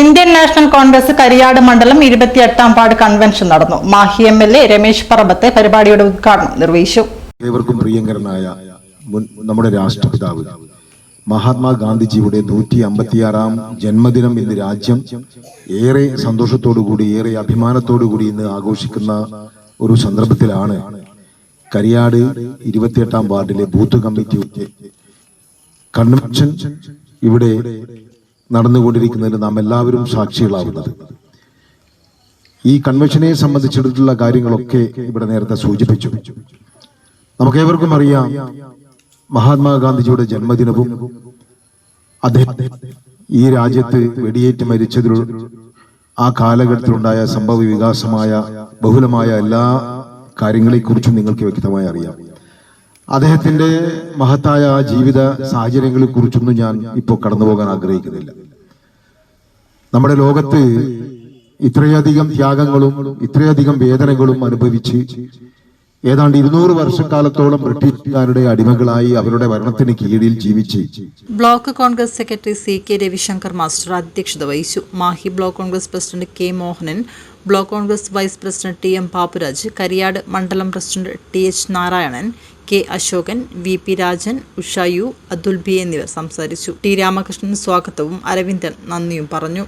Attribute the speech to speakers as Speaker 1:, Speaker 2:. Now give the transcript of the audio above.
Speaker 1: Indian national Congress Kariyad മണ്ഡലം ഇരുപത്തിയെട്ടാം ward convention നടന്നു. Mahe M L A Ramesh Parambath പരിപാടിയുടെ ഉദ്ഘാടനം നിർവഹിച്ചു.
Speaker 2: ഏവർക്കും പ്രിയങ്കരനായ നമ്മുടെ രാഷ്ട്രപിതാവ് മഹാത്മാഗാന്ധിജിയുടെ നൂറ്റി അമ്പത്തിയാറാം ജന്മദിനം ഇന്ന് രാജ്യം ഏറെ സന്തോഷത്തോടുകൂടി ഏറെ അഭിമാനത്തോടുകൂടി ഇന്ന് ആഘോഷിക്കുന്ന ഒരു സന്ദർഭത്തിലാണ് കരിയാട് ഇരുപത്തിയെട്ടാം വാർഡിലെ ബൂത്ത് കമ്മിറ്റി കൺവെൻഷൻ ഇവിടെ നടന്നുകൊണ്ടിരിക്കുന്നതിന് നാം എല്ലാവരും സാക്ഷികളാവുന്നത്. ഈ കൺവെൻഷനെ സംബന്ധിച്ചിട്ടുള്ള കാര്യങ്ങളൊക്കെ ഇവിടെ നേരത്തെ സൂചിപ്പിച്ചു. നമുക്കേവർക്കും അറിയാം മഹാത്മാഗാന്ധിജിയുടെ ജന്മദിനവും അദ്ദേഹം ഈ രാജ്യത്ത് വെടിയേറ്റ് മരിച്ചതിൽ ആ കാലഘട്ടത്തിലുണ്ടായ സംഭവ വികാസമായ ബഹുലമായ എല്ലാ കാര്യങ്ങളെക്കുറിച്ചും നിങ്ങൾക്ക് വ്യക്തമായി അറിയാം. അദ്ദേഹത്തിന്റെ മഹത്തായ ജീവിത സാഹചര്യങ്ങളെ കുറിച്ചൊന്നും ഞാൻ ഇപ്പോൾ കടന്നു പോകാൻ ആഗ്രഹിക്കുന്നില്ല. നമ്മുടെ ലോകത്ത് ഇത്രയധികം ത്യാഗങ്ങളും ഇത്രയധികം വേദനകളും അനുഭവിച്ച് ഏതാണ്ട് ഇരുന്നൂറ് വർഷക്കാലത്തോളം ബ്രിട്ടീഷുകാരുടെ അടിമകളായി അവരുടെ ഭരണത്തിന് കീഴിൽ ജീവിച്ച്.
Speaker 3: Block Congress secretary C K Ravishankar master അധ്യക്ഷത വഹിച്ചു. Mahe block Congress president K Mohanan block Congress vice president T M Pappuraj Kariyad മണ്ഡലം president T H Narayanan K Ashokan V P Rajan ഉഷായു Athul B എന്നിവർ സംസാരിച്ചു. T Ramakrishnan സ്വാഗതവും അരവിന്ദൻ നന്ദിയും പറഞ്ഞു.